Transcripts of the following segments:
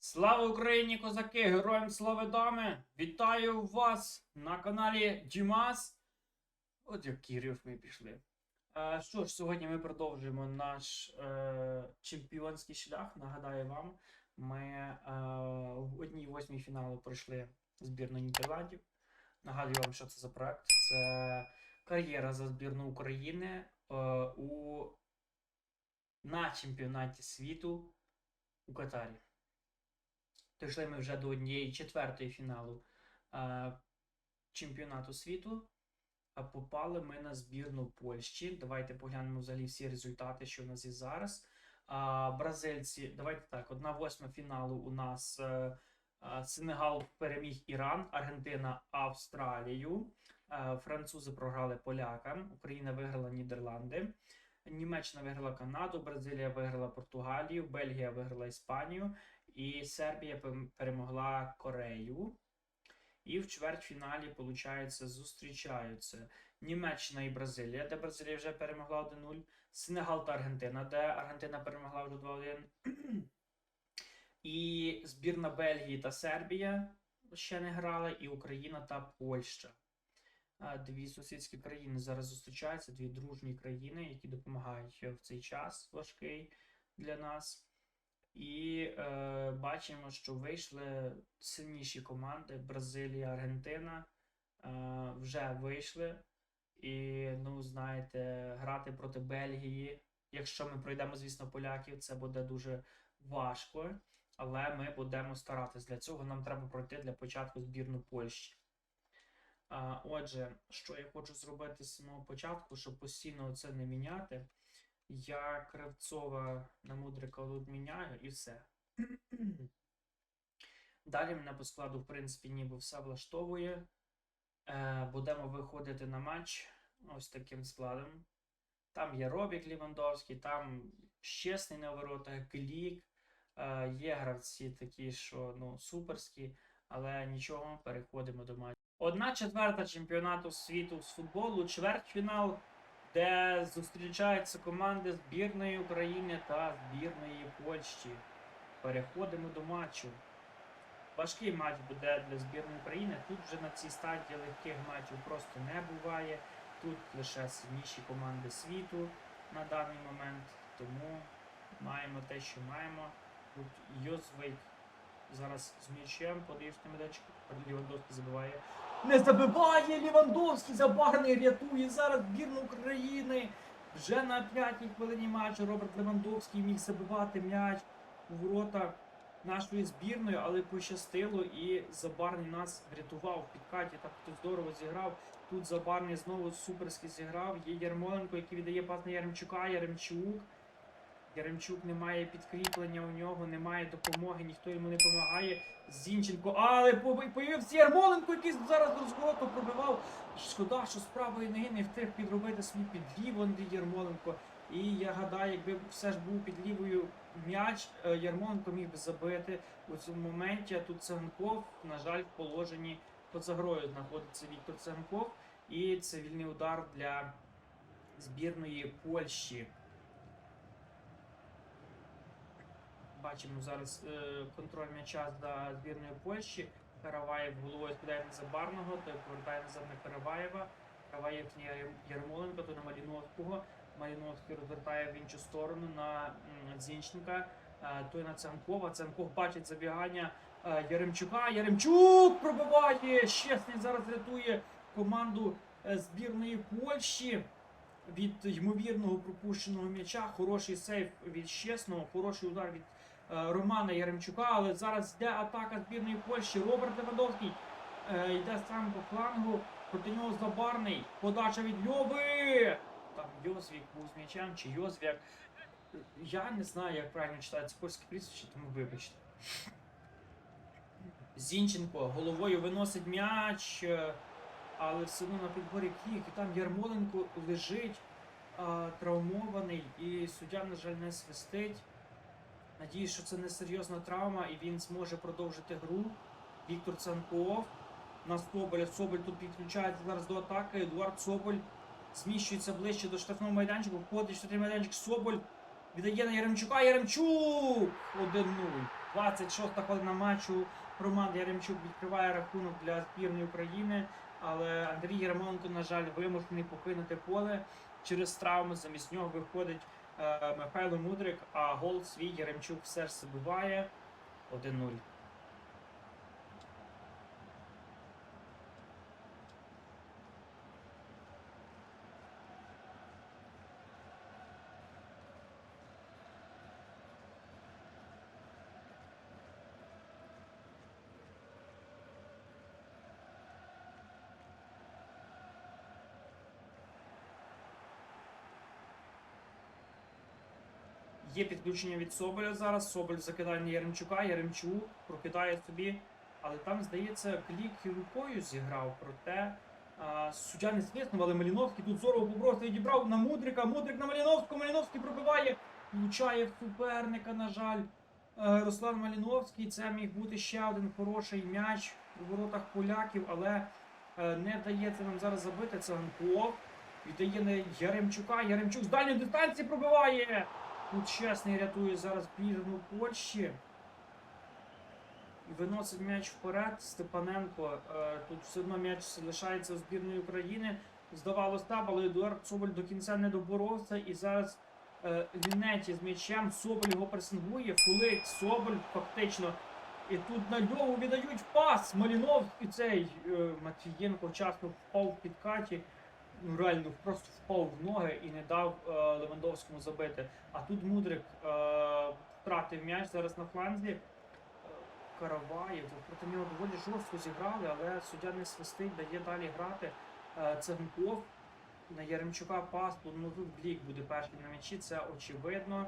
Слава Україні, козаки! Героям слави дами! Вітаю вас на каналі Дімас. От які рифми пішли. Е, що ж, сьогодні ми продовжуємо наш е, чемпіонський шлях. Нагадаю вам, ми е, в одній восьмій фіналу пройшли збірну Нідерландів. Нагадую вам, що це за проект. Це кар'єра за збірну України е, у, на чемпіонаті світу у Катарі. Дійшли ми вже до однієї четвертої фіналу е, чемпіонату світу. А попали ми на збірну Польщі. Давайте поглянемо взагалі всі результати, що в нас є зараз. Бразильці, давайте так, одна восьма фіналу у нас е, Сенегал переміг Іран, Аргентина Австралію. Французи програли полякам, Україна виграла Нідерланди. Німеччина виграла Канаду, Бразилія виграла Португалію, Бельгія виграла Іспанію. І Сербія перемогла Корею. І в чвертьфіналі, виходить, зустрічаються Німеччина і Бразилія, де Бразилія вже перемогла 1-0. Сенегал та Аргентина, де Аргентина перемогла вже 2-1. І збірна Бельгії та Сербія ще не грали, і Україна та Польща. Дві сусідські країни зараз зустрічаються, дві дружні країни, які допомагають в цей час важкий для нас. І е, бачимо, що вийшли сильніші команди Бразилія, Аргентина е, вже вийшли. І, ну, знаєте, грати проти Бельгії, якщо ми пройдемо, звісно, поляків, це буде дуже важко. Але ми будемо старатись. Для цього нам треба пройти для початку збірну Польщі. Отже, що я хочу зробити з самого початку, щоб постійно це не міняти. Я Кравцова на Мудрика тут міняю і все. Далі мене по складу, в принципі, ніби все влаштовує. Е, будемо виходити на матч ось таким складом. Там є Робік Лівандовський, там чесний на воротах, Глік. Е, є гравці такі, що ну, суперські, але нічого, переходимо до матчу. Одна четверта чемпіонату світу з футболу, чвертьфінал де зустрічаються команди збірної України та збірної Польщі. Переходимо до матчу. Важкий матч буде для збірної України. Тут вже на цій стадії легких матчів просто не буває. Тут лише сильніші команди світу на даний момент. Тому маємо те, що маємо. Йозвейк зараз з м'ячем, подивився на медачку, Лівандовський забиває. Не забиває Лівандовський, забарний рятує зараз збірну України. Вже на п'ятій хвилині матчу Роберт Левандовський міг забивати м'яч у ворота нашої збірної, але пощастило і Забарний нас врятував в підкаті. Так хто здорово зіграв. Тут Забарний знову суперськи зіграв. Є Ярмоленко, який віддає пас на Яремчука. Яремчук. Яремчук не має підкріплення у нього, немає допомоги, ніхто йому не допомагає. Зінченко, але появився Ярмоленко, який зараз до розвороту пробивав. Шкода, що з правої ноги не встиг підробити свій підлів Андрій Ярмоленко. І я гадаю, якби все ж був під лівою м'яч, е, Ярмоленко міг би забити у цьому моменті. А тут Циганков, на жаль, в положенні під загрою знаходиться Віктор Циганков. І це вільний удар для збірної Польщі. Бачимо зараз е, контроль м'яча за збірною Польщі. Караваєв головою скидає на Забарного, той повертає назад на Караваєва. Караваєв Ярмоленко, то на Маліновського. Маліновський розвертає в іншу сторону на Зінченка. Е, той на Цянкова. Цянков бачить забігання е, Яремчука. Яремчук пробиває! Щесний зараз рятує команду збірної Польщі від ймовірного пропущеного м'яча. Хороший сейф від Щесного, хороший удар від Романа Яремчука, але зараз йде атака збірної Польщі. Роберт Левандовський е, йде сам по флангу, проти нього Забарний. Подача від Льови. Там Йозвік був з м'ячем чи Йозвік. Я не знаю, як правильно читається польське прізвище, тому вибачте. Зінченко головою виносить м'яч, е, але все одно на підборі кік. І там Ярмоленко лежить травмований, і суддя, на жаль, не свистить. Надіюсь, що це не серйозна травма і він зможе продовжити гру. Віктор Цанков. на Соболя. Соболь тут підключається зараз до атаки. Едуард Соболь зміщується ближче до штрафного майданчику. Входить штрафний майданчик Соболь. Віддає на Яремчука. Яремчук! 1-0. 26-та хвилина матчу. Роман Яремчук відкриває рахунок для збірної України. Але Андрій Ярмоленко, на жаль, вимушений покинути поле через травму. Замість нього виходить Михайло Мудрик, а гол свій Яремчук все ж забиває 1-0. Є підключення від Соболя зараз. Соболь закидає на Яремчука, Яремчук прокидає собі. Але там, здається, клік рукою зіграв. Проте а, суддя не свиснув, але Маліновський тут здорово побросив відібрав на Мудрика. Мудрик на Маліновського. Маліновський пробиває, влучає суперника, на жаль. Е, Руслан Маліновський. Це міг бути ще один хороший м'яч у воротах поляків, але е, не вдається нам зараз забити. Це Ганков. Віддає на Яремчука. Яремчук з дальньої дистанції пробиває. Тут чесний рятує зараз збірну Польщі. І виносить м'яч вперед. Степаненко. Е, тут все одно м'яч лишається у збірної України. Здавалось так, але Едуард Соболь до кінця не доборовся. І зараз е, Лінеті з м'ячем. Соболь його пресингує. Фулик Соболь фактично. І тут на нього віддають пас. Маліновський цей е, Матвієнко вчасно впав в підкаті. Ну, реально просто впав в ноги і не дав е, Левандовському забити. А тут Мудрик е, втратив м'яч зараз на фланзі. Е, Караваєв проти нього доволі жорстко зіграли, але суддя не свистить, дає далі грати. Е, Цегнков на Яремчука пас, ну Блік буде перший на м'ячі, це очевидно.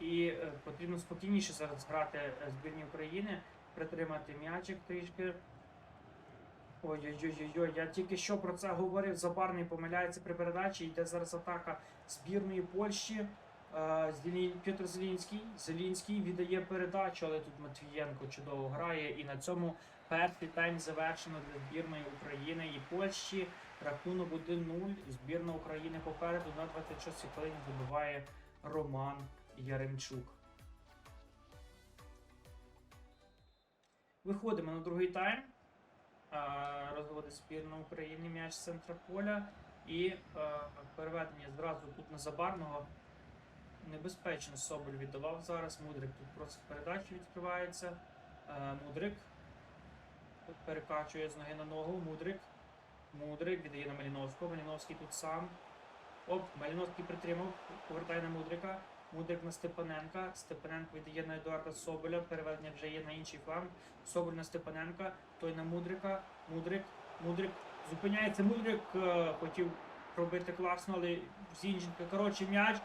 І е, потрібно спокійніше зараз грати е, збірні України, притримати м'ячик трішки. Ой-ой-ой, я тільки що про це говорив. Забарний помиляється при передачі. Йде зараз атака збірної Польщі. Е, Петр Зелінський. Зелінський віддає передачу, але тут Матвієнко чудово грає. І на цьому перший тайм завершено для збірної України і Польщі. Рахунок 1-0. Збірна України попереду на 26 хвилині забиває Роман Яремчук. Виходимо на другий тайм. Е, розводить збірна України м'яч з центра поля. І е, переведення зразу тут на Забарного. Небезпечно Соболь віддавав зараз. Мудрик тут просто передачу відкривається. Е, Мудрик перекачує з ноги на ногу. Мудрик. Мудрик віддає на Маліновського. Маліновський тут сам. Оп, Маліновський притримав, повертає на Мудрика. Мудрик на Степаненка. Степаненко віддає на Едуарда Соболя. Переведення вже є на інший фланг. Соболь на Степаненка. Той на Мудрика. Мудрик. Мудрик. Зупиняється Мудрик. е, Хотів пробити класно, але Зінченко. Коротше, м'яч.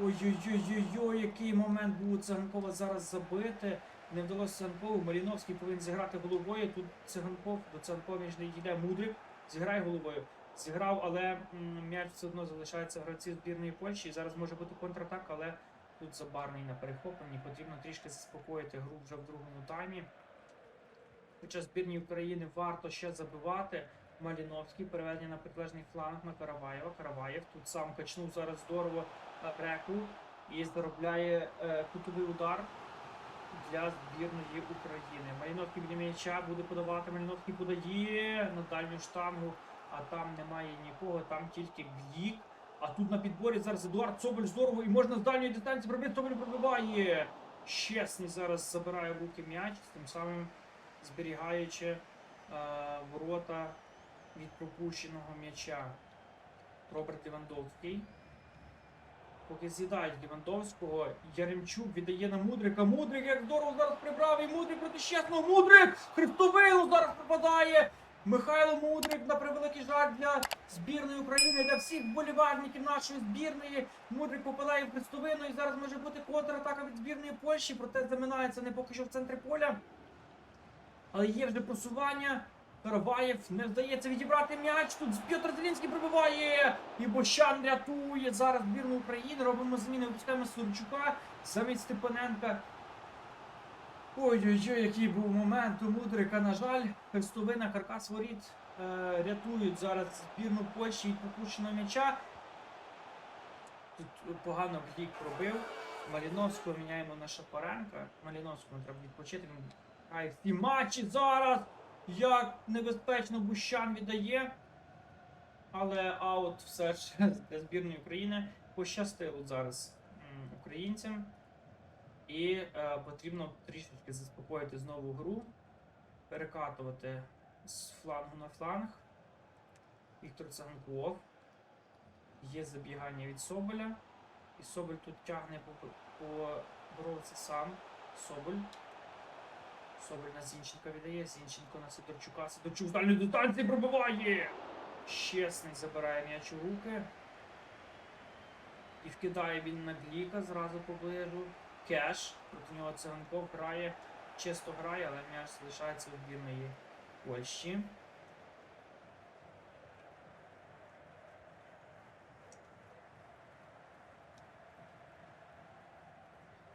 Ой-ой-ой-ой, який момент був Циганкова зараз забити. Не вдалося Циганкову. Маліновський повинен зіграти головою. Тут Циганков, до Циганкова між не йде Мудрик. Зіграє головою. Зіграв, але м'яч все одно залишається гравці збірної Польщі. Зараз може бути контратак, але тут забарний на перехопленні. Потрібно трішки заспокоїти гру вже в другому таймі. Хоча збірній України варто ще забивати. Маліновський переведення на підлежний фланг на Караваєва. Караваєв тут сам качнув зараз здорово е, реку і заробляє е, кутовий удар для збірної України. Маліновський біля м'яча буде подавати. Маліновський подає на дальню штангу, а там немає нікого, там тільки Блік. А тут на підборі зараз Едуард Соболь здорово і можна з дальньої дистанції пробити. Соболь пробиває. Щесний зараз забирає в руки м'яч, тим самим зберігаючи е, ворота від пропущеного м'яча. Роберт Лівандовський. Поки з'їдають Лівандовського, Яремчук віддає на Мудрика. Мудрик як здорово зараз прибрав і Мудрик проти щасного. Мудрик! Хрестовину зараз попадає. Михайло Мудрик на превеликий жаль для збірної України, для всіх вболівальників нашої збірної. Мудрик попадає в хрестовину і зараз може бути контратака від збірної Польщі, проте заминається не поки що в центрі поля. Але є вже просування. Караваєв не вдається відібрати м'яч. Тут Петр Зелінський пробиває. І Бощан рятує зараз збірну України. Робимо зміни, випускаємо Сурчука замість Степаненка. Ой-ой-ой, який був момент у Мудрика. На жаль, хрестовина каркас воріт е, рятують зараз збірну Польщі від попущеного м'яча. Тут погано Глік пробив. Маліновського міняємо на Шапаренка. Маліновському треба відпочити. Грає всі матчі зараз. Як небезпечно Бущан віддає. Але аут все ж для збірної України пощастило зараз українцям. І е, потрібно трішечки заспокоїти знову гру, перекатувати з флангу на фланг. Віктор Цанков. Є забігання від Соболя. І Соболь тут тягне по, по сам. Соболь. Соболь на Зінченка віддає. Зінченко на Сидорчука. Сидорчук з дальньої дистанції пробиває! Чесний забирає м'яч у руки. І вкидає він на Гліка зразу поближу. Кеш. Проти нього циганков грає. Чисто грає, але м'яч залишається у збірної Польщі.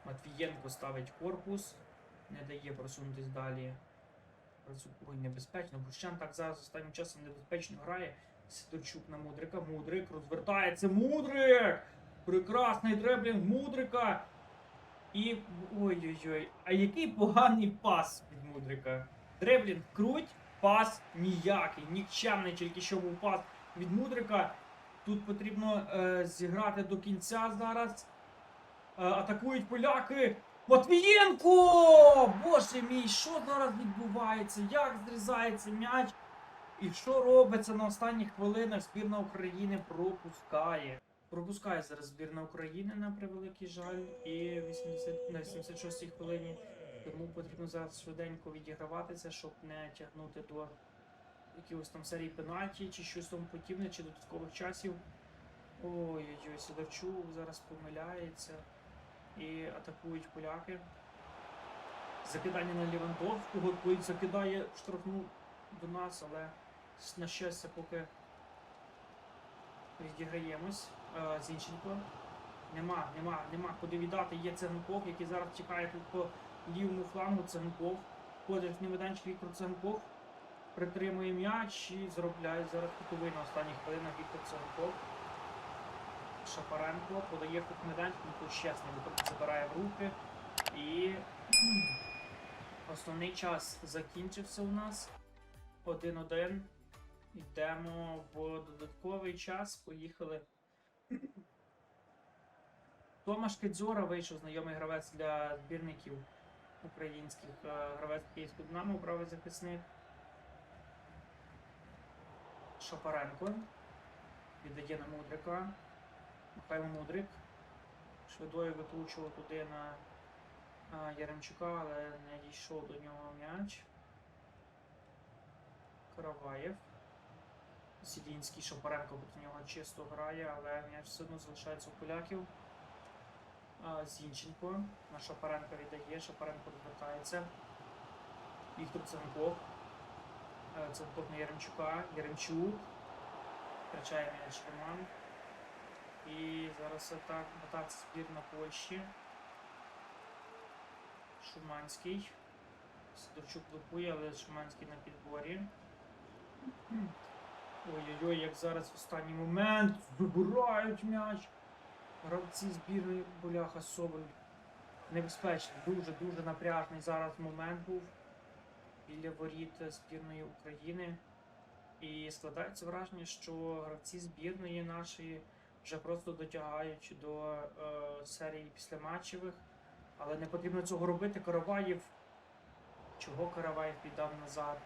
Матвієнко ставить корпус, не дає просунутись далі. Ой, небезпечно. Бущан так зараз останнім часом небезпечно грає. Сидорчук на Мудрика. Мудрик розвертається. Мудрик! Прекрасний дреблінг Мудрика. І. Ой-ой-ой. А який поганий пас від Мудрика. Дреблінг круть, пас ніякий. Нікчемний тільки що був пас від Мудрика. Тут потрібно е, зіграти до кінця зараз. Е, атакують поляки. Матвієнко! Боже мій, що зараз відбувається? Як зрізається м'яч? І що робиться на останніх хвилинах? Збірна України пропускає. Пропускає зараз збірна України на превеликий жаль. І 80, на 86-й хвилині. Тому потрібно зараз швиденько відіграватися, щоб не тягнути до якихось там серії пенальті, чи щось тому подібне, чи додаткових часів. Ой-ой-ой, Сидорчук зараз помиляється. І атакують поляки. Закидання на Лівандовського, той закидає штрафну до нас, але на щастя поки відіграємось. Е, Зінченко. Нема, нема, нема куди віддати. Є Цеганков, який зараз чекає тут по лівому флангу. Цеганков. Ходить в майданчик Віктор Цеганков. Притримує м'яч і заробляє зараз кутовий на останніх хвилинах Віктор Цеганков. Шапаренко подає в майданчик, ну тут чесний, бо забирає в руки. І основний час закінчився у нас. 1-1. Йдемо в додатковий час. Поїхали. Томаш Кедзора вийшов знайомий гравець для збірників українських. е, Гравець Київського Динамо, правий захисник. Шапаренко. Віддає на Мудрика. Михайло Мудрик. Швидою викручував туди на Яремчука, але не дійшов до нього м'яч. Караваєв. Сідінський Шапаренко проти нього чисто грає, але м'яч все одно залишається у поляків. Зінченко. На Шапаренка віддає, Шапаренко розвертається. Віктор Ценков. Ценков на Яремчука. Яремчук. Втрачає м'яч Роман. І зараз атак, атака збірна Польщі. Шуманський. Сидорчук блокує, але Шуманський на підборі. Ой-ой-ой, як зараз в останній момент вибирають м'яч. Гравці збірної Боляха Соболь. Небезпечний, дуже-дуже напряжний зараз момент був біля воріт збірної України. І складається враження, що гравці збірної нашої вже просто дотягають до е, серії післяматчевих. Але не потрібно цього робити. Караваєв. Чого Караваєв піддав назад?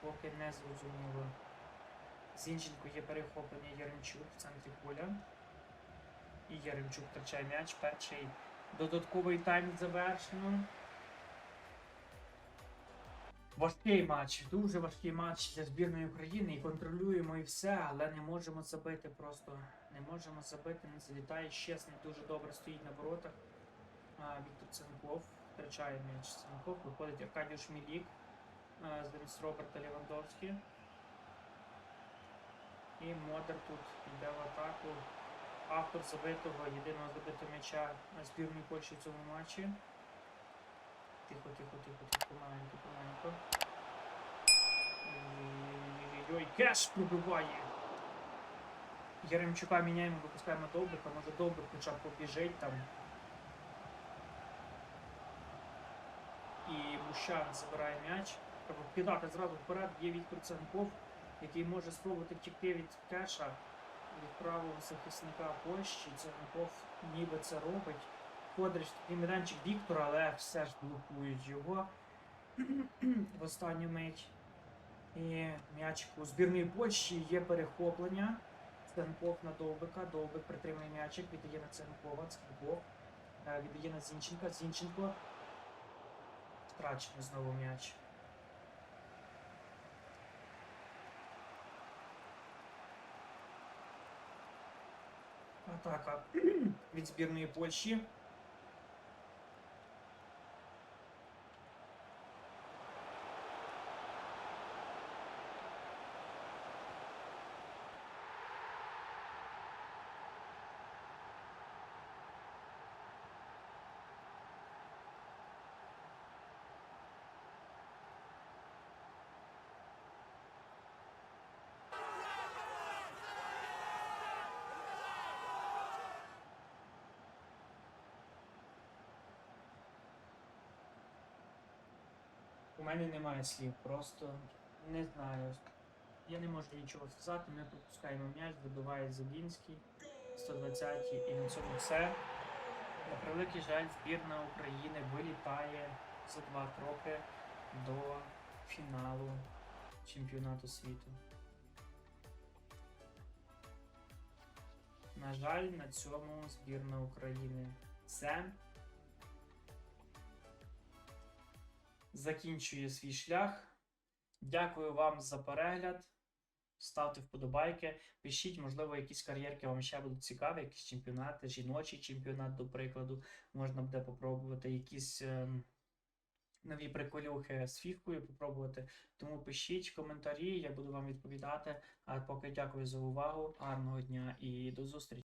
Поки не зрозуміло. Зінченко є перехоплення Яремчук в центрі поля. І Яремчук втрачає м'яч. Перший додатковий тайм завершено. Важкий матч, дуже важкий матч для збірної України і контролюємо і все, але не можемо забити просто. Не можемо забити, не залітає. Чесний дуже добре стоїть на воротах. Віктор Ценков втрачає м'яч Ценков. Виходить Аркадій Шмілік. Замість Роберта Лівандовський. І Модер тут йде в атаку. Автор забитого, єдиного забитого м'яча на збірній Польщі в цьому матчі. Тихо, тихо, тихо, тихо, помаленьку, помаленьку. Ой-ой-ой, кеш пробиває. Яремчука міняємо, випускаємо довбика, може довбик хоча б побіжить там. І Мущан забирає м'яч. Треба кидати зразу вперед, є Віктор Ценков, який може спробувати втекти від кеша від правого захисника Польщі. Ценков ніби це робить. Кодрич такий майданчик Віктора, але все ж блокують його в останню мить. І м'ячик у збірної Польщі є перехоплення. Ценков на Довбика. Довбик притримує м'ячик, віддає на Ценкова. Ценков е, віддає на Зінченка. Зінченко. Втрачений знову м'яч. Атака від збірної Польщі. У мене немає слів, просто не знаю. Я не можу нічого сказати, ми пропускаємо м'яч, вибиває Забінський, 120 і на цьому все. На превеликий жаль, збірна України вилітає за два кроки до фіналу чемпіонату світу. На жаль, на цьому збірна України все. Закінчує свій шлях. Дякую вам за перегляд. Ставте вподобайки, пишіть, можливо, якісь кар'єрки вам ще будуть цікаві, якісь чемпіонати, жіночий чемпіонат, до прикладу. Можна буде попробувати якісь ем, нові приколюхи з фіфкою попробувати. Тому пишіть коментарі, я буду вам відповідати. А поки дякую за увагу, гарного дня і до зустрічі!